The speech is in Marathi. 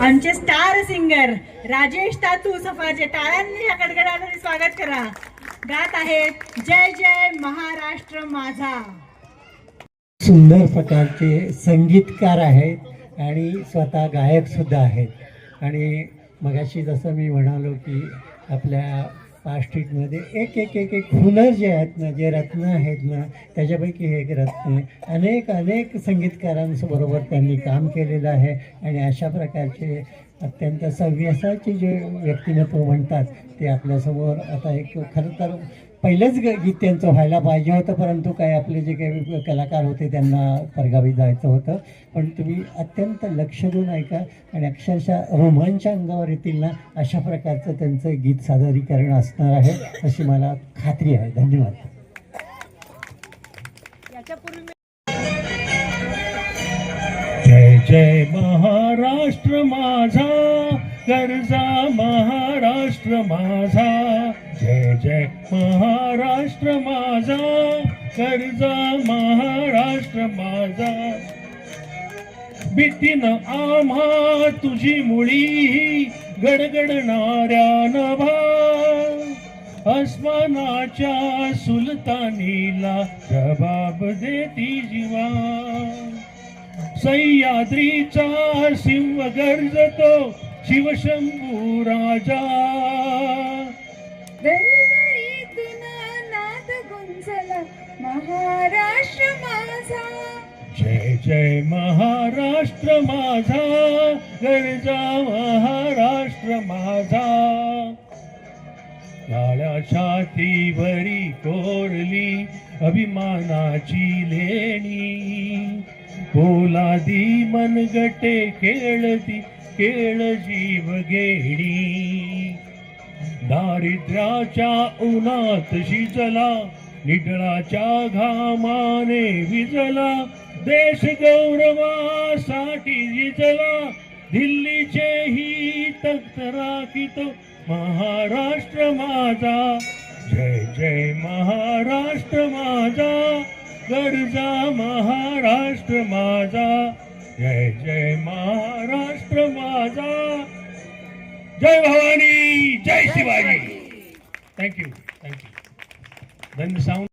आमचे स्टार सिंगर राजेश तातू सफाचे टाळ्यांनी या कडकडाटाने स्वागत करा. गात आहेत जय जय महाराष्ट्र माझा. सुंदर प्रकारचे संगीतकार आहेत आणि स्वतः गायक सुद्धा आहेत. आणि मगाशी जसं मी म्हणालो की आपल्या पास्ट्रीटमध्ये एक एक एक एक हुनर जे आहेत ना जे रत्न आहेत ना त्याच्यापैकी हे एक रत्न आहे. अनेक अनेक संगीतकारांबरोबर त्यांनी काम केलेलं आहे आणि अशा प्रकारचे अत्यंत सव्यसाची जे व्यक्तिमत्व म्हणतात ते आपल्यासमोर आता एक खरं तर पहिलंच ग- गीत त्यांचं व्हायला पाहिजे होतं परंतु काय आपले जे काही कलाकार होते त्यांना परगावी जायचं होतं. पण तुम्ही अत्यंत लक्ष देऊन ऐका आणि अक्षरशः रोमांच्या अंगावर येतील ना अशा प्रकारचं त्यांचं गीत सादरीकरण असणार आहे अशी मला खात्री आहे. धन्यवाद. जय जय महाराष्ट्र माझा कर्जा महाराष्ट्र माझा. जय जय महाराष्ट्र माझा. कर्जा महाराष्ट्र माझा. भीतीनं आम्हा तुझी मुळी गडगडणाऱ्या नभा. अस्मानाच्या सुलतानीला जबाब देती जीवा. सह्याद्रीचा सिंह गर्जतो शिवशंभू राजा. दरबारीतून नाद गुंजला. महाराष्ट्र माझा. जय जय महाराष्ट्र माझा. गरजा महाराष्ट्र माझा. काळ्या छातीवरी कोरली अभिमानाची लेणी. पोलादी मनगटे खेळती केळ जीव घेणी दारिद्र्याच्या उन्हात शिजला निडळाच्या घामाने विजला देश गौरवासाठी जिजला दिल्लीचे ही तख्त राखित महाराष्ट्र माझा जय जय महाराष्ट्र माझा गरजा महाराष्ट्र माझा जय जय महाराष्ट्र माझा. जय भवानी जय Shivaji. Thank you thank you धन्य साऊंड